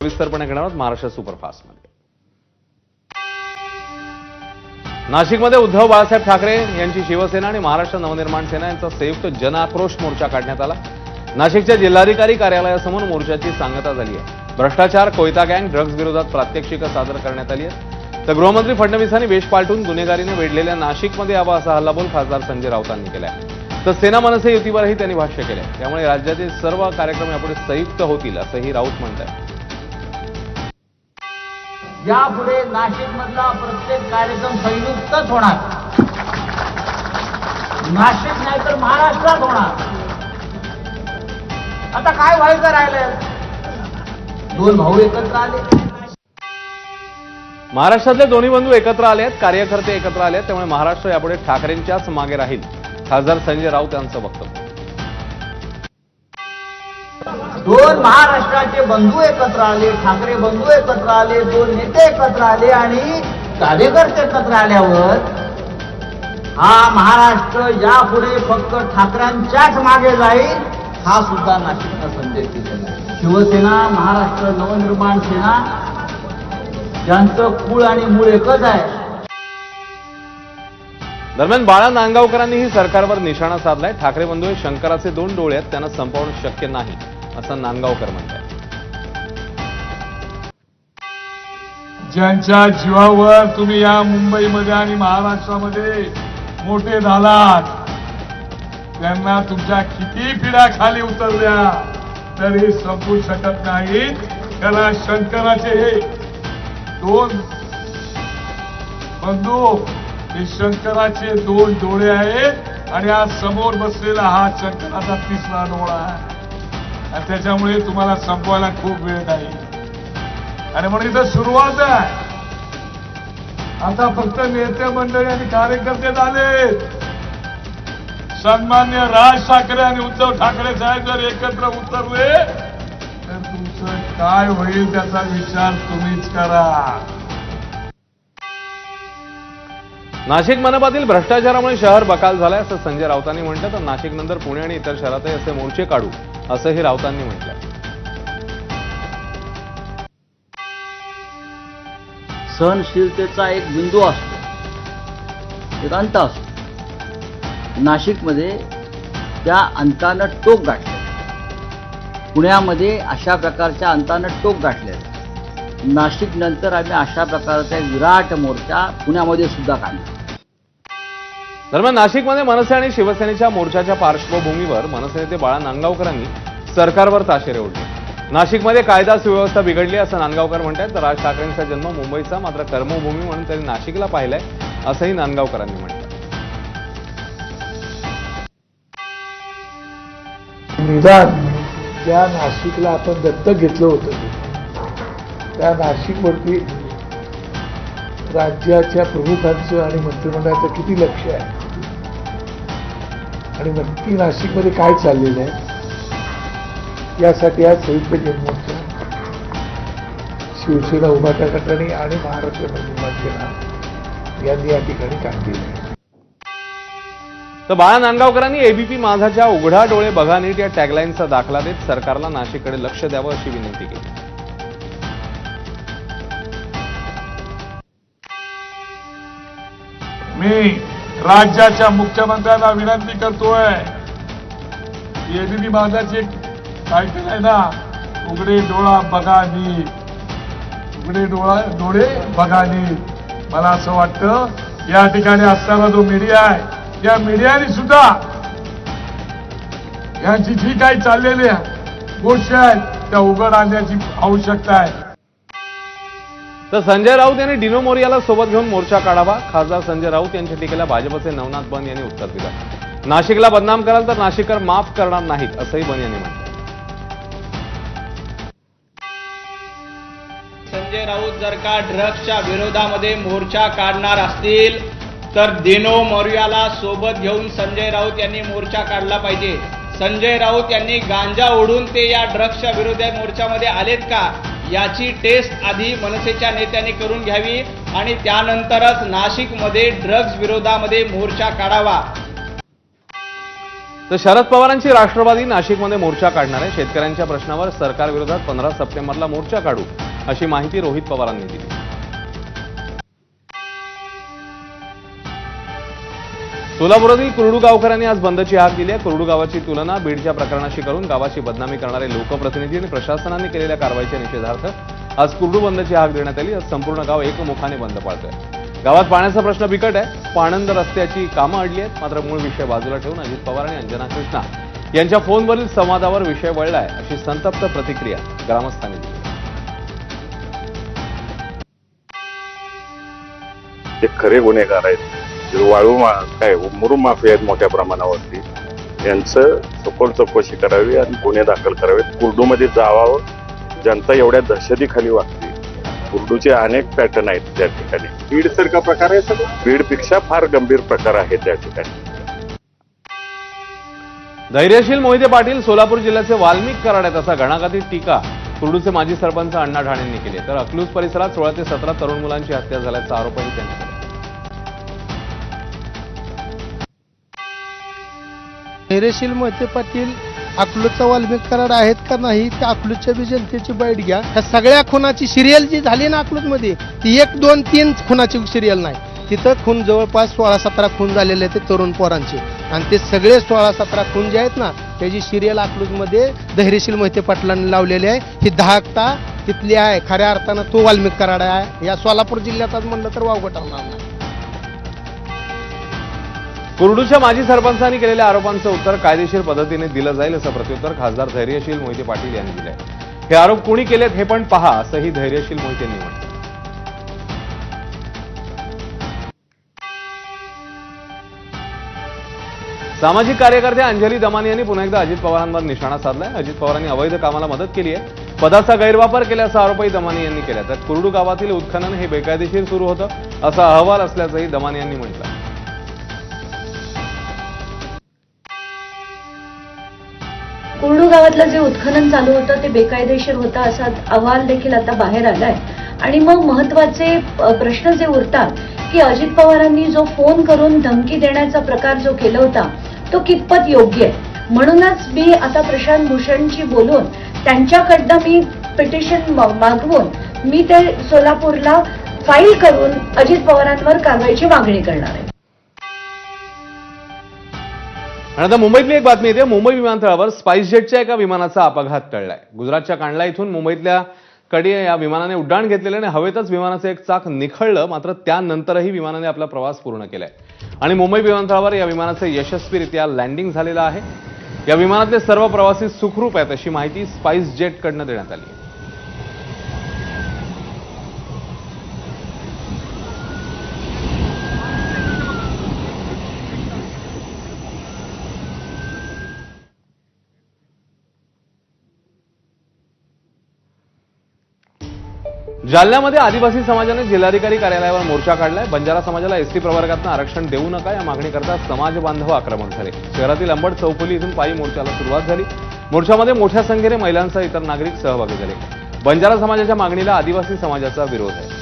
सविस्तरपणे घेणार आहोत महाराष्ट्र सुपरफास्टमध्ये. नाशिकमध्ये उद्धव बाळासाहेब ठाकरे यांची शिवसेना आणि महाराष्ट्र नवनिर्माण सेना यांचा संयुक्त जनाक्रोश मोर्चा काढण्यात आला. नाशिकच्या जिल्हाधिकारी कार्यालयासमोर मोर्चाची सांगता झाली आहे. भ्रष्टाचार कोयता गँग ड्रग्ज विरोधात प्रात्यक्षिकं सादर करण्यात आली आहेत. तर गृहमंत्री फडणवीसांनी वेश पालटून गुन्हेगारीने वेढलेल्या नाशिकमध्ये यावा असा हल्लाबोल खासदार संजय राऊतांनी केला आहे तर सेना मनसे युतीवरही त्यांनी भाष्य केलं त्यामुळे राज्यातील सर्व कार्यक्रम यापुढे संयुक्त होतील असंही राऊत म्हणतात यापुढे नाशिक मधला प्रत्येक कार्यक्रम संयुक्तच होणार. नाशिक नाही तर महाराष्ट्रात होणार. आता काय व्हायचं राहिलंय? दोन भाऊ एकत्र आले. महाराष्ट्रातले दोन्ही बंधू एकत्र आले आहेत कार्यकर्ते एकत्र आले आहेत त्यामुळे महाराष्ट्र यापुढे ठाकरेंच्याच मागे राहील. खासदार संजय राऊत यांचं वक्तव्य. दोन महाराष्ट्राचे बंधू एकत्र आले ठाकरे बंधू एकत्र आले दोन नेते एकत्र आले आणि कार्यकर्ते एकत्र आल्यावर हा महाराष्ट्र यापुढे फक्त ठाकरेंच्याच मागे जाईल हा सुद्धा नाशिकचा संदेश दिलेला शिवसेना महाराष्ट्र नवनिर्माण सेना ज्यांचं कुळ आणि मूळ एकच आहे. दरम्यान बाळा नांदगावकरांनीही सरकारवर निशाणा साधलाय. ठाकरे बंधू हे शंकराचे दोन डोळे आहेत त्यांना संपवणं शक्य नाही. असं नांदगावकर म्हणतात. ज्यांच्या जीवावर तुम्ही या मुंबईमध्ये आणि महाराष्ट्रामध्ये मोठे झालात त्यांना तुमच्या किती पिढ्या खाली उतरल्या तरी संपू शकत नाही. त्याला शंकराचे हे दोन बंधू हे शंकराचे दोन डोळे आहेत आणि आज समोर बसलेला हा शंकराचा तिसरा डोळा आहे. आणि त्याच्यामुळे तुम्हाला संपवायला खूप वेळ नाही आणि म्हणून इथं सुरुवात आहे. आता फक्त नेते मंडळी आणि कार्यकर्ते झाले. सन्मान्य राज ठाकरे आणि उद्धव ठाकरे साहेब जर एकत्र उतरले तर तुमचं काय होईल त्याचा विचार तुम्हीच करा. नाशिक मनपातील भ्रष्टाचारामुळे शहर बकाल झालाय असं संजय राऊतांनी म्हटलं तर नाशिक नंतर पुणे आणि इतर शहरातही असे मोर्चे काढू. असंही राऊतांनी म्हटलं सहनशीलतेचा एक बिंदू असतो. एक अंत असतो. नाशिकमध्ये त्या अंतानं टोक गाठले. पुण्यामध्ये अशा प्रकारच्या अंतानं टोक गाठले नाशिक नंतर आम्ही अशा प्रकारचा एक विराट मोर्चा पुण्यामध्ये सुद्धा काढला. दरम्यान नाशिकमध्ये मनसे आणि शिवसेनेच्या मोर्चाच्या पार्श्वभूमीवर मनसे नेते बाळा नांदगावकरांनी सरकारवर ताशेरे ओढले. नाशिकमध्ये कायदा सुव्यवस्था बिघडली असं नांदगावकर म्हणतात तर राज ठाकरेंचा जन्म मुंबईचा मात्र कर्मभूमी म्हणून त्यांनी नाशिकला पाहिलंय असंही नांदगावकरांनी म्हटलं निदान ज्या नाशिकला आपण दत्तक घेतलं होतं त्या नाशिकवरती राज्याच्या प्रमुखांचं आणि मंत्रिमंडळाचं किती लक्ष आहे? आणि नक्की नाशिकमध्ये काय चाललेलं आहे यासाठी आज संयुक्त जनमोर्चा शिवसेना उभाटा गटाने आणि महाराष्ट्र नवनिर्माण सेना यांनी या ठिकाणी काम केलं आहे. तर बाळा नांदगावकरांनी एबीपी माझाच्या उघडा डोळे बघा नीट या टॅगलाईनचा दाखला देत सरकारला नाशिककडे लक्ष द्यावं अशी विनंती केली. मी राज्याच्या मुख्यमंत्र्यांना विनंती करतोय. एबीपी माझाची एक टायटल आहे ना उघडे डोळा बघा नीट. उघडे डोळा डोळे बघा नीट. मला असं वाटतं या ठिकाणी असणारा जो मीडिया आहे या मीडियाने सुद्धा यांची जी काही चाललेल्या गोष्टी आहेत त्या उघड आणण्याची आवश्यकता आहे. तर संजय राऊत यांनी डिनो मोरियाला सोबत घेऊन मोर्चा काढावा. खासदार संजय राऊत यांच्या टीकेला भाजपचे नवनाथ बन यांनी उत्तर दिलं. नाशिकला बदनाम कराल तर नाशिककर माफ करणार नाहीत असंही बन यांनी म्हटलं. संजय राऊत जर का ड्रग्सच्या विरोधामध्ये मोर्चा काढणार असतील तर दिनो मोर्याला सोबत घेऊन संजय राऊत यांनी मोर्चा काढला पाहिजे. संजय राऊत यांनी गांजा ओढून ते या ड्रग्सच्या विरोधात मोर्चामध्ये आलेत का? याची टेस्ट आधी मनसेच्या नेत्यांनी करून घ्यावी आणि त्यानंतरच नाशिकमध्ये ड्रग्ज विरोधामध्ये मोर्चा काढावा. तर शरद पवारांची राष्ट्रवादी नाशिकमध्ये मोर्चा काढणार आहे. शेतकऱ्यांच्या प्रश्नावर सरकारविरोधात पंधरा सप्टेंबरला मोर्चा काढू अशी माहिती रोहित पवारांनी दिली. सोलापुरातील कुरडू गावकऱ्यांनी आज बंदची हाक दिली आहे. कुरडू गावाची तुलना बीडच्या प्रकरणाशी करून गावाची बदनामी करणारे लोकप्रतिनिधी आणि प्रशासनाने केलेल्या कारवाईच्या निषेधार्थ आज कुरडू बंदची हाक देण्यात आली. आज संपूर्ण गाव एकमुखाने बंद पाळतोय गावात पाण्याचा प्रश्न बिकट आहे. पाणंद रस्त्याची कामं अडली आहेत. मात्र मूळ विषय बाजूला ठेवून अजित पवार आणि अंजना कृष्णा यांच्या फोनवरील संवादावर विषय वळलाय अशी संतप्त प्रतिक्रिया ग्रामस्थांनी दिली. ते खरे गुन्हेगार आहेत. वाळू मा काय मुरुम माफी आहेत मोठ्या प्रमाणावरती. यांचं सखोल चौकशी करावी आणि गुन्हे दाखल करावेत. कुर्डूमध्ये जावावं. जनता एवढ्या दहशतीखाली वागते. कुर्डूचे अनेक पॅटर्न आहेत त्या ठिकाणी. बीड सारखा प्रकार आहे सगळं? बीडपेक्षा फार गंभीर प्रकार आहे त्या ठिकाणी. धैर्यशील मोहिते पाटील सोलापूर जिल्ह्याचे वाल्मिक कराड आहेत असा घणाघाती टीका कुर्डूचे माजी सरपंच अण्णा ढाणेंनी केली तर अकलूज परिसरात सोळा ते सतरा तरुण मुलांची हत्या झाल्याचा आरोपही त्यांनी केला. धैर्यशील मोहिते पाटील वाल्मिक कराड आहेत का नाही त्या अकलूतच्या बी जनतेची बाईट घ्या. ह्या सगळ्या खुनाची सिरियल जी झाली ना अकलूजमध्ये ती एक दोन तीन खुनाची सिरियल नाही. तिथं खून जवळपास सोळा सतरा खून झालेले आहेत ते तरुण पोरांचे. आणि ते सगळे सोळा सतरा खून जे आहेत ना त्याची सिरियल अकलूजमध्ये धैर्यशील मोहिते पाटलांनी लावलेली आहे ही दहाकता तिथली आहे. खऱ्या अर्थानं तो वाल्मिक कराड आहे. या सोलापूर जिल्ह्यातच म्हणलं तर वावगं ठरणार नाही. कुर्डूच्या माजी सरपंचांनी केलेल्या आरोपांचं उत्तर कायदेशीर पद्धतीने दिलं जाईल असं प्रत्युत्तर खासदार धैर्यशील मोहिते पाटील यांनी दिलंय. हे आरोप कुणी केलेत हे पण पहा असंही धैर्यशील मोहितेंनी म्हटलं. सामाजिक कार्यकर्त्या अंजली दमानी यांनी पुन्हा एकदा अजित पवारांवर निशाणा साधलाय. अजित पवारांनी अवैध कामाला मदत केली आहे पदाचा गैरवापर केल्याचा आरोपही दमानी यांनी केला तर कुर्डू गावातील उत्खनन हे बेकायदेशीर सुरू होतं असा अहवाल असल्याचंही दमानी यांनी म्हटलं कुर्डू गावातलं जे उत्खनन चालू होतं ते बेकायदेशीर होतं असा अहवाल देखील आता बाहेर आलाय. आणि मग महत्त्वाचे प्रश्न जे उरतात की अजित पवारांनी जो फोन करून धमकी देण्याचा प्रकार जो केला होता तो कितपत योग्य आहे? म्हणूनच मी आता प्रशांत भूषणशी बोलून त्यांच्याकडनं मी पिटिशन मागवून मी ते सोलापूरला फाईल करून अजित पवारांवर कारवाईची मागणी करणार आहे. आणि आता मुंबईतली एक बातमी येते. मुंबई विमानतळावर स्पाइसजेटच्या एका विमानाचा अपघात टळलाय. गुजरातच्या कांडला इथून मुंबईतल्या कडे या विमानाने उड्डाण घेतलेलं आणि हवेतच विमानाचं एक चाक निखळलं. मात्र त्यानंतरही विमानाने आपला प्रवास पूर्ण केलाय. आणि मुंबई विमानतळावर या विमानाचं यशस्वीरित्या लँडिंग झालेलं आहे. या विमानातले सर्व प्रवासी सुखरूप आहेत अशी माहिती स्पाइस जेटकडनं देण्यात आली आहे. जालन्यामध्ये आदिवासी समाजाने जिल्हाधिकारी कार्यालयावर मोर्चा काढलाय. बंजारा समाजाला एसटी प्रवर्गातनं आरक्षण देऊ नका या मागणीकरता समाज बांधव आक्रमक झाले. शहरातील अंबड चौफुली इथून पायी मोर्चाला सुरुवात झाली. मोर्चामध्ये मोठ्या संख्येने महिलांसह इतर नागरिक सहभागी झाले. बंजारा समाजाच्या मागणीला आदिवासी समाजाचा विरोध आहे.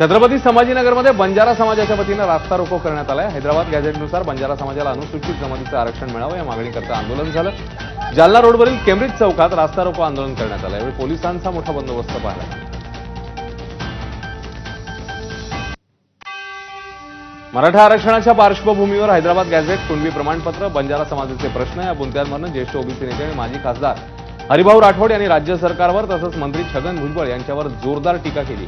छत्रपती संभाजीनगरमध्ये बंजारा समाजाच्या वतीनं रास्ता रोको करण्यात आलाय. हैदराबाद गॅझेटनुसार बंजारा समाजाला अनुसूचित जमातीचं आरक्षण मिळावं या मागणीकरता आंदोलन झालं. जालना रोडवरील केम्ब्रिज चौकात रास्ता रोको आंदोलन करण्यात आलं. यावेळी पोलिसांचा मोठा बंदोबस्त पाहिला मराठा आरक्षणाच्या पार्श्वभूमीवर हैदराबाद गॅझेट कुणबी प्रमाणपत्र बंजारा समाजाचे प्रश्न या बुंत्यांवरनं ज्येष्ठ ओबीसी नेते आणि माजी खासदार हरिभाऊ राठोड यांनी राज्य सरकारवर तसंच मंत्री छगन भुजबळ यांच्यावर जोरदार टीका केली.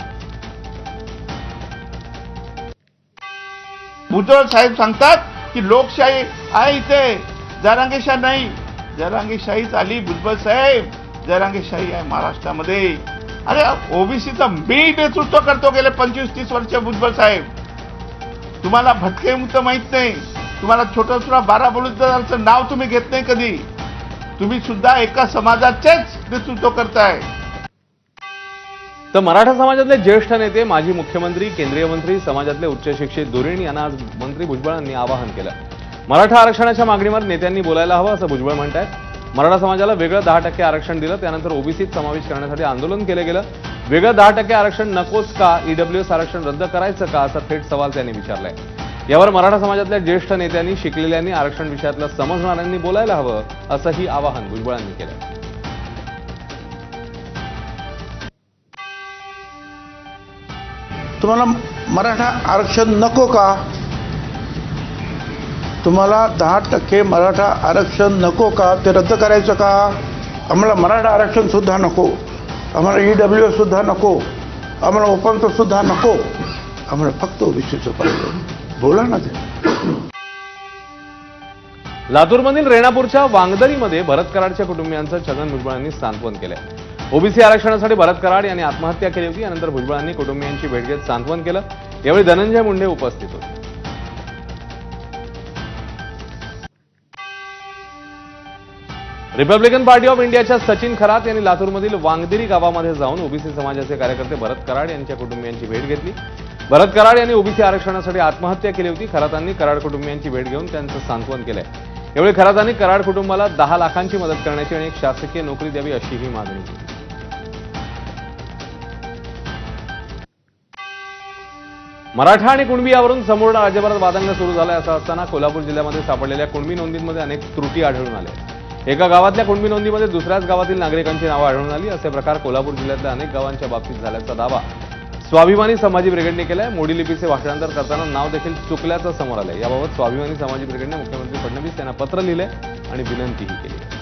भुजबळ साहेब सांगतात की लोकशाही आहे इथे जरांगेशाही नाही जरांगेशाहीच आली भुजबळ साहेब जरांगेशाही आहे महाराष्ट्रामध्ये अरे ओबीसीचं मी नेतृत्व करतो गेले पंचवीस तीस वर्ष भुजबळ साहेब तुम्हाला भटके मुक्त माहीत नाही तुम्हाला छोटा छोटा बारा बलुतेदाराचं नाव तुम्ही घेत नाही कधी तुम्ही सुद्धा एका समाजाचेच नेतृत्व करताय तर मराठा समाजातले ज्येष्ठ नेते माजी मुख्यमंत्री केंद्रीय मंत्री समाजातले उच्च शिक्षित धुरीण यांना आज मंत्री भुजबळांनी आवाहन केलं. मराठा आरक्षणाच्या मागणीवर नेत्यांनी बोलायला हवं असं भुजबळ म्हणतायत. मराठा समाजाला वेगळं दहा टक्के आरक्षण दिलं त्यानंतर ओबीसीत समावेश करण्यासाठी आंदोलन केलं गेलं. वेगळं दहा टक्के आरक्षण नकोच का? ईडब्ल्यूएस आरक्षण रद्द करायचं का? असा थेट सवाल त्यांनी विचारलाय. यावर मराठा समाजातल्या ज्येष्ठ नेत्यांनी शिकलेल्यांनी आरक्षण विषयातलं समजणाऱ्यांनी बोलायला हवं असंही आवाहन भुजबळांनी केलं. तुम्हाला मराठा आरक्षण नको का? तुम्हाला दहा टक्के मराठा आरक्षण नको का? ते रद्द करायचं का? आम्हाला मराठा आरक्षणसुद्धा नको. आम्हाला ई डब्ल्यू एसुद्धा नको. आम्हाला ओपनचंसुद्धा नको. आम्हाला फक्त ओबीसीचं पाहिजे. बोला ना ते. लातूरमधील रेणापूरच्या वांगदरीमध्ये भरत कराडच्या कुटुंबियांचं छगन भुजबळांनी सांत्वन आहे ओबीसी आरक्षणासाठी भरत कराड यांनी आत्महत्या केली होती. यानंतर भुजबळांनी कुटुंबियांची भेट घेत सांत्वन केलं. यावेळी धनंजय मुंडे उपस्थित होते. रिपब्लिकन पार्टी ऑफ इंडियाच्या सचिन खरात यांनी लातूरमधील वांगदिरी गावामध्ये जाऊन ओबीसी समाजाचे कार्यकर्ते भरत कराड यांच्या कुटुंबियांची भेट घेतली. भरत कराड यांनी ओबीसी आरक्षणासाठी आत्महत्या केली होती. खरातांनी कराड कुटुंबियांची भेट घेऊन त्यांचं सांत्वन केलंय. यावेळी खरातांनी कराड कुटुंबाला दहा लाखांची मदत करण्याची आणि एक शासकीय नोकरी द्यावी अशीही मागणी केली. मराठा आणि कुणबी यावरून संपूर्ण राज्यभरात वादंग सुरू झालाय असं असताना कोल्हापूर जिल्ह्यामध्ये सापडलेल्या कुणबी नोंदींमध्ये अनेक त्रुटी आढळून आल्या. एका गावातल्या कुणबी नोंदीमध्ये दुसऱ्याच गावातील नागरिकांची नावं आढळून आली. असे प्रकार कोल्हापूर जिल्ह्यातल्या अनेक गावांच्या बाबतीत झाल्याचा दावा स्वाभिमानी समाजी ब्रिगेडने केलाय. मोडी लिपीचे भाषांतर करताना नाव देखील चुकल्याचं समोर आलंय. याबाबत स्वाभिमानी समाजी ब्रिगेडने मुख्यमंत्री फडणवीस यांना पत्र लिहिलंय आणि विनंतीही केली.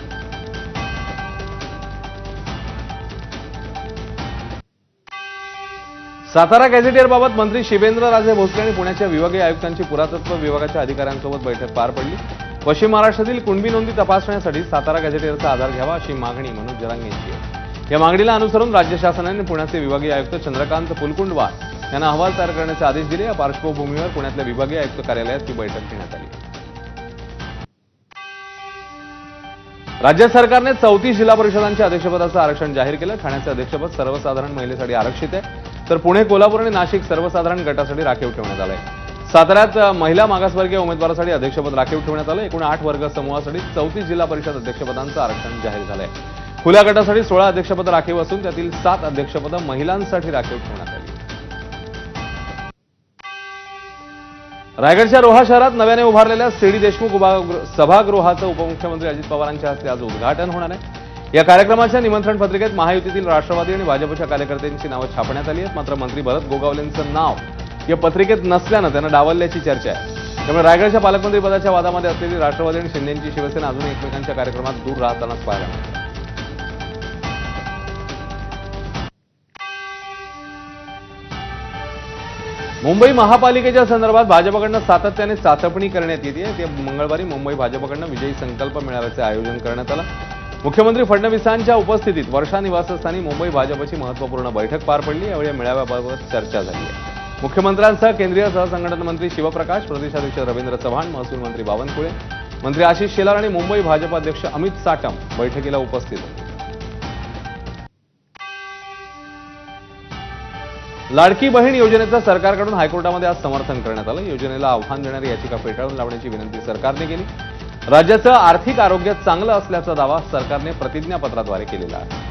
सातारा गॅझेटियरबाबत मंत्री शिवेंद्रराजे भोसले आणि पुण्याच्या विभागीय आयुक्तांची पुरातत्व विभागाच्या अधिकाऱ्यांसोबत बैठक पार पडली. पश्चिम महाराष्ट्रातील कुणबी नोंदी तपासण्यासाठी सातारा गॅझेटियरचा आधार घ्यावा अशी मागणी मनोज जरांग यांची आहे. या मागणीला अनुसरून राज्य शासनाने पुण्याचे विभागीय आयुक्त चंद्रकांत पुलकुंडवार यांना अहवाल तयार करण्याचे आदेश दिले. या पार्श्वभूमीवर पुण्यातल्या विभागीय आयुक्त कार्यालयात ही बैठक घेण्यात आली. राज्य सरकारने चौतीस जिल्हा परिषदांच्या अध्यक्षपदाचं आरक्षण जाहीर केलं. ठाण्याचे अध्यक्षपद सर्वसाधारण महिलेसाठी आरक्षित आहे. तर पुणे कोल्हापूर आणि नाशिक सर्वसाधारण गटासाठी राखीव ठेवण्यात आलंय. साताऱ्यात महिला मागासवर्गीय उमेदवारासाठी अध्यक्षपद राखीव ठेवण्यात आलं एकूण आठ वर्ग समूहासाठी चौतीस जिल्हा परिषद अध्यक्षपदांचं आरक्षण जाहीर झालंय. खुल्या गटासाठी सोळा अध्यक्षपद राखीव असून त्यातील सात अध्यक्षपदं महिलांसाठी राखीव ठेवण्यात आली. रायगडच्या रोहा शहरात नव्याने उभारलेल्या सीडी देशमुख सभागृहाचं उपमुख्यमंत्री अजित पवारांच्या हस्ते आज उद्घाटन होणार आहे. या कार्यक्रमाच्या निमंत्रण पत्रिकेत महायुतीतील राष्ट्रवादी आणि भाजपच्या कार्यकर्त्यांची नावं छापण्यात आली आहेत. मात्र मंत्री भरत गोगावलेंचं नाव या पत्रिकेत नसल्यानं त्यांना डावलल्याची चर्चा आहे. त्यामुळे रायगडच्या पालकमंत्री पदाच्या वादामध्ये असलेली राष्ट्रवादी आणि शिंदेची शिवसेना अजूनही एकमेकांच्या कार्यक्रमात दूर राहतानाच पाहायला मिळते. मुंबई महापालिकेच्या संदर्भात भाजपकडनं सातत्याने चाचपणी करण्यात येते. ते मंगळवारी मुंबई भाजपकडनं विजयी संकल्प मेळाव्याचे आयोजन करण्यात आलं. मुख्यमंत्री फडणवीसांच्या उपस्थितीत वर्षा निवासस्थानी मुंबई भाजपची महत्त्वपूर्ण बैठक पार पडली. यावेळी मेळाव्याबाबत चर्चा झाली आहे. मुख्यमंत्र्यांसह केंद्रीय सहसंघटन मंत्री शिवप्रकाश प्रदेशाध्यक्ष रवींद्र चव्हाण महसूल मंत्री बावनकुळे मंत्री आशिष शेलार आणि मुंबई भाजप अध्यक्ष अमित साटम बैठकीला उपस्थित होते. लाडकी बहीण योजनेचं सरकारकडून हायकोर्टामध्ये आज समर्थन करण्यात आलं. योजनेला आव्हान देणारी याचिका फेटाळून लावण्याची विनंती सरकारने केली. राज्याचं आर्थिक आरोग्य चांगलं असल्याचा दावा सरकारने प्रतिज्ञापत्राद्वारे केलेला आहे.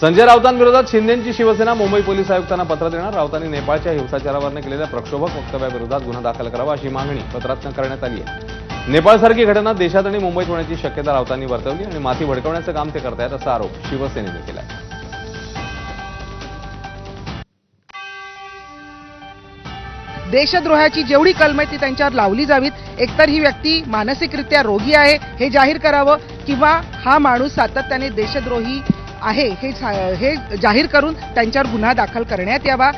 संजय राऊतांविरोधात शिंदेची शिवसेना मुंबई पोलीस आयुक्तांना पत्र देणार राऊतांनी नेपाळच्या हिंसाचारावरनं केलेल्या प्रक्षोभक वक्तव्याविरोधात गुन्हा दाखल करावा अशी मागणी पत्रातनं करण्यात आली आहे. नेपाळसारखी घटना देशात आणि मुंबईत होण्याची शक्यता राऊतांनी वर्तवली आणि माथी भडकवण्याचं काम ते करतायत असा आरोप शिवसेनेने केला आहे देशद्रोहाची जेवढी कलमे ती त्यांच्यावर लावली जावीत एकतर ही व्यक्ती मानसिकरित्या रोगी आहे हे जाहीर करावं किंवा हा माणूस सातत्याने देशद्रोही आहे हे हे जाहीर करून त्यांच्यावर गुन्हा दाखल करण्यात यावा.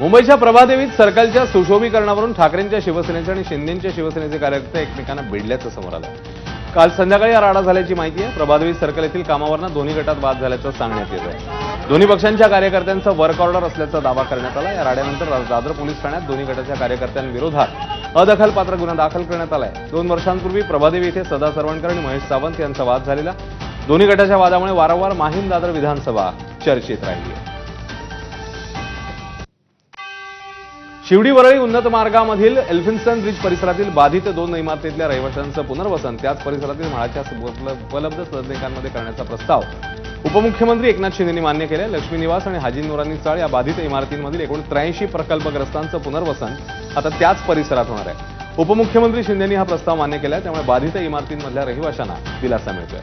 मुंबईच्या प्रभादेवीत सर्कलच्या सुशोभीकरणावरून ठाकरेंच्या शिवसेनेचे आणि शिंदेच्या शिवसेनेचे कार्यकर्ते एकमेकांना भिडल्याचं समोर आलं. काल संध्याकाळी हा राडा झाल्याची माहिती आहे. प्रभादेवी सर्कल येथील कामावरनं दोन्ही गटात वाद झाल्याचं सांगण्यात येत आहे दोन्ही पक्षांच्या कार्यकर्त्यांचं वर्क ऑर्डर असल्याचा दावा करण्यात आला या राड्यानंतर दादर पोलीस ठाण्यात दोन्ही गटाच्या कार्यकर्त्यांविरोधात अदखलपात्र गुन्हा दाखल करण्यात आलाय. दोन वर्षांपूर्वी प्रभादेवी येथे सदा सरवणकर आणि महेश सावंत यांचा वाद झालेला. दोन्ही गटाच्या वादामुळे वारंवार माहीम दादर विधानसभा चर्चेत राहिली. शिवडी वरळी उन्नत मार्गामधील एल्फिन्स्टन ब्रिज परिसरातील बाधित दोन इमारतीतल्या रहिवाशांचं पुनर्वसन त्याच परिसरातील म्हाळाच्या उपलब्ध सदनिकांमध्ये करण्याचा प्रस्ताव. उपमुख्यमंत्री एकनाथ शिंदेनी मान्य केले. लक्ष्मी निवास आणि हाजी नुरानी चाळ या बाधित इमारतींमधील एकूण त्र्याऐंशी प्रकल्पग्रस्तांचं पुनर्वसन आता त्याच परिसरात होणार आहे. उपमुख्यमंत्री शिंदेंनी हा प्रस्ताव मान्य केला त्यामुळे बाधित इमारतींमधल्या रहिवाशांना दिलासा मिळतोय.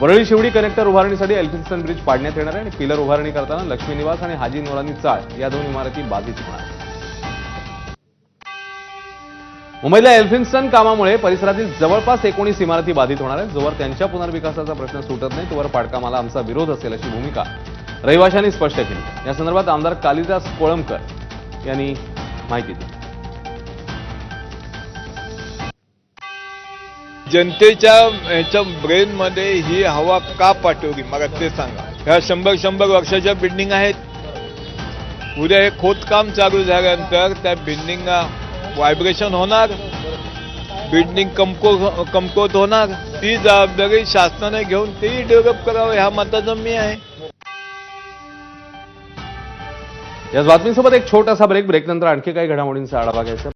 वरळी शिवडी कनेक्टर उभारणीसाठी एल्फिन्स्टन ब्रिज पाडण्यात येणार आहे आणि पिलर उभारणी करताना लक्ष्मी निवास आणि हाजी नुरानी चाळ या दोन इमारती बाधित होणार मुंबईला मुंबईतल्या एल्फिन्स्टन कामामुळे परिसरातील जवळपास एकोणीस इमारती बाधित होणार आहेत. जोवर त्यांच्या पुनर्विकासाचा प्रश्न सुटत नाही तोवर पाडकामाला आमचा विरोध असेल अशी भूमिका रहिवाशांनी स्पष्ट केली. या संदर्भात आमदार कालिदास कोळंबकर यांनी माहिती दिली. जनतेच्या ह्याच्या ब्रेनमध्ये ही हवा का पाठवली? मला ते सांगा. ह्या शंभर शंभर वर्षाच्या बिल्डिंग आहेत. उद्या हे खोदकाम चालू झाल्यानंतर त्या बिल्डिंग व्हायब्रेशन होणार बिल्डिंग कमको कमकुवत होणार. ती जबाबदारी शासनाने घेऊन तेही डेव्हलप करावं ह्या मताचं मी आहे. या बातमीसोबत एक छोटासा ब्रेक ब्रेक नंतर आणखी काही घडामोडींचा आढावा घ्यायचा.